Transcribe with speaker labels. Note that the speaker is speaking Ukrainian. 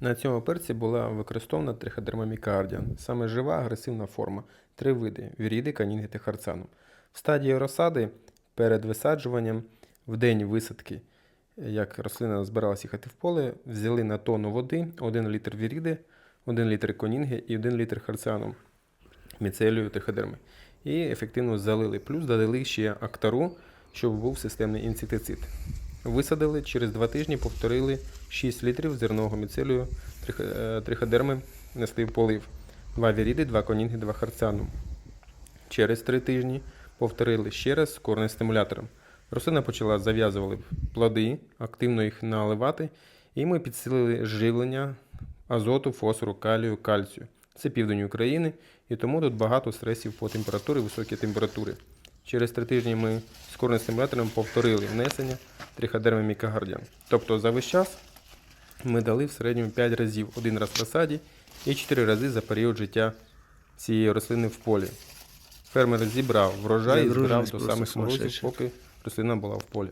Speaker 1: На цьому перці була використована триходерма мікардіан, саме жива агресивна форма, три види віріди, канінги та харцанум. В стадії розсади перед висаджуванням в день висадки, як рослина збиралась їхати в поле, взяли на тонну води 1 літр віріди, 1 літр конінги і 1 літр харцанум міцелію триходерми. І ефективно залили. Плюс додали ще актару, щоб був системний інсектицид. Висадили, через два тижні повторили 6 літрів зернового міцелію е, триходерми, несли в полив. Два віріди, два конінги, два харцану. Через три тижні повторили ще раз з корним стимулятором. Рослина почала зав'язувати плоди, активно їх наливати, і ми підсилили живлення азоту, фосфору, калію, кальцію. Це південь України, і тому тут багато стресів по температурі, високі температури. Через три тижні ми з корним стимулятором повторили внесення триходерми мікагардіан. Тобто за весь час ми дали в середньому 5 разів, один раз в розсаді і 4 рази за період життя цієї рослини в полі. Фермер зібрав врожай і збирав до самих морозів, поки рослина була в полі.